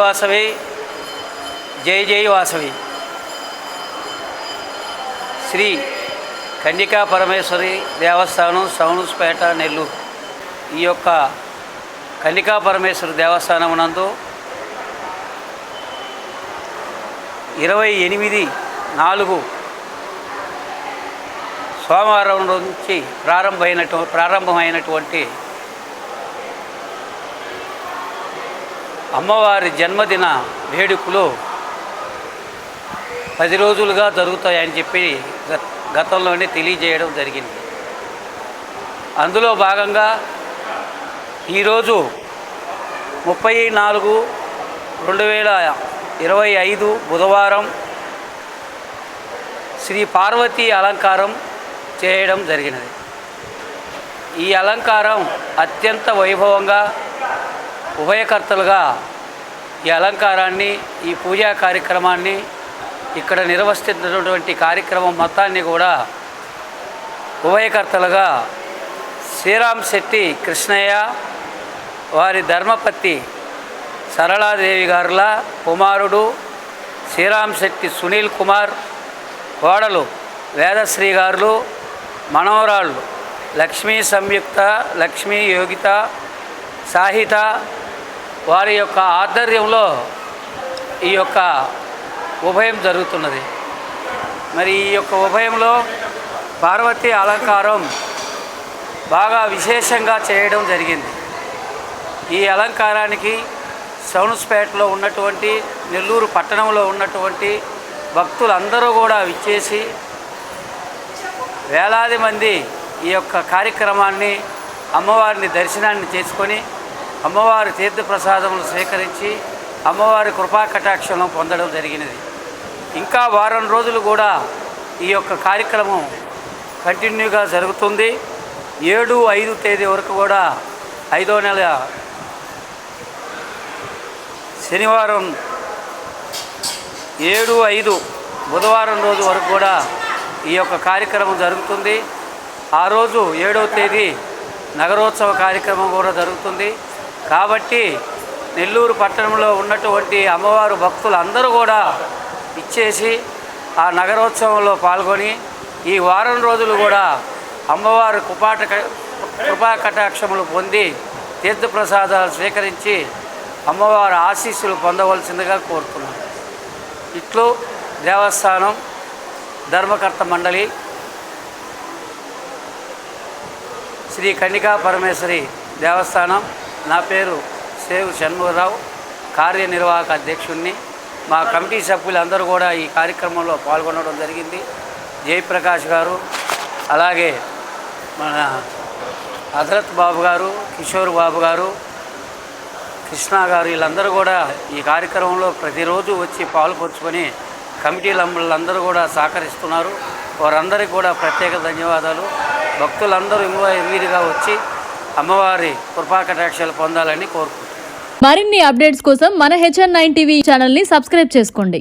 వాసవి జై జై వాసవి. శ్రీ కన్యకా పరమేశ్వరి దేవస్థానం సౌనుస్పేట నెల్లూరు. ఈ యొక్క కన్యకా పరమేశ్వరి దేవస్థానం నందు ఇరవై ఎనిమిది నాలుగు సోమవారం నుంచి ప్రారంభమైనటు ప్రారంభమైనటువంటి అమ్మవారి జన్మదిన వేడుకలు పది రోజులుగా జరుగుతాయని చెప్పి గతంలోనే తెలియజేయడం జరిగింది. అందులో భాగంగా ఈరోజు ముప్పై నాలుగు రెండు వేల ఇరవై ఐదు బుధవారం శ్రీ పార్వతీ అలంకారం చేయడం జరిగినది. ఈ అలంకారం అత్యంత వైభవంగా ఉభయకర్తలుగా ఈ అలంకారాన్ని ఈ పూజా కార్యక్రమాన్ని ఇక్కడ నిర్వహిస్తున్నటువంటి కార్యక్రమం మొత్తాన్ని కూడా ఉభయకర్తలుగా శ్రీరామ్ శెట్టి కృష్ణయ్య వారి ధర్మపత్తి సరళాదేవి గారుల కుమారుడు శ్రీరామ్ శెట్టి సునీల్ కుమార్ కోడలు వేదశ్రీ గారులు మనవరాళ్ళు లక్ష్మీ సంయుక్త లక్ష్మీ యోగిత సాహిత వారి యొక్క ఆధ్వర్యంలో ఈ యొక్క ఉభయం జరుగుతున్నది. మరి ఈ యొక్క ఉభయంలో పార్వతి అలంకారం బాగా విశేషంగా చేయడం జరిగింది. ఈ అలంకారానికి సౌన్స్పేటలో ఉన్నటువంటి నెల్లూరు పట్టణంలో ఉన్నటువంటి భక్తులందరూ కూడా విచ్చేసి వేలాది మంది ఈ యొక్క కార్యక్రమాన్ని అమ్మవారిని దర్శనాన్ని చేసుకొని అమ్మవారి తీర్థప్రసాదములు స్వీకరించి అమ్మవారి కృపా పొందడం జరిగినది. ఇంకా వారం రోజులు కూడా ఈ యొక్క కార్యక్రమం కంటిన్యూగా జరుగుతుంది. ఏడు ఐదు తేదీ వరకు కూడా ఐదో నెల శనివారం ఏడు ఐదు బుధవారం రోజు వరకు కూడా ఈ యొక్క కార్యక్రమం జరుగుతుంది. ఆ రోజు ఏడవ తేదీ నగరోత్సవ కార్యక్రమం కూడా జరుగుతుంది. కాబట్టి నెల్లూరు పట్టణంలో ఉన్నటువంటి అమ్మవారు భక్తులు అందరూ కూడా ఇచ్చేసి ఆ నగరోత్సవంలో పాల్గొని ఈ వారం రోజులు కూడా అమ్మవారు కుపాట కృపా కటాక్షములు పొంది తీర్థప్రసాదాలు స్వీకరించి అమ్మవారి ఆశీస్సులు పొందవలసిందిగా కోరుతున్నాను. ఇట్లు దేవస్థానం ధర్మకర్త మండలి శ్రీ కన్నికా పరమేశ్వరి దేవస్థానం నా పేరు సేవ్ షణ్ముఖరావు కార్యనిర్వాహక అధ్యక్షుడిని మా కమిటీ సభ్యులందరూ కూడా ఈ కార్యక్రమంలో పాల్గొనడం జరిగింది. జయప్రకాష్ గారు అలాగే మన హజరత్ బాబు గారు కిషోర్ బాబు గారు కృష్ణ గారు వీళ్ళందరూ కూడా ఈ కార్యక్రమంలో ప్రతిరోజు వచ్చి పాల్పంచుకొని కమిటీలందరూ కూడా సహకరిస్తున్నారు. వారందరికీ కూడా ప్రత్యేక ధన్యవాదాలు. భక్తులందరూ ఇంకా వీరిగా వచ్చి అమ్మవారి కృపాకటాక్షాలు పొందాలని కోరుకుంటున్నాను. మరిన్ని అప్డేట్స్ కోసం మన హెచ్ఎన్ నైన్ టీవీ ఛానల్ని సబ్స్క్రైబ్ చేసుకోండి.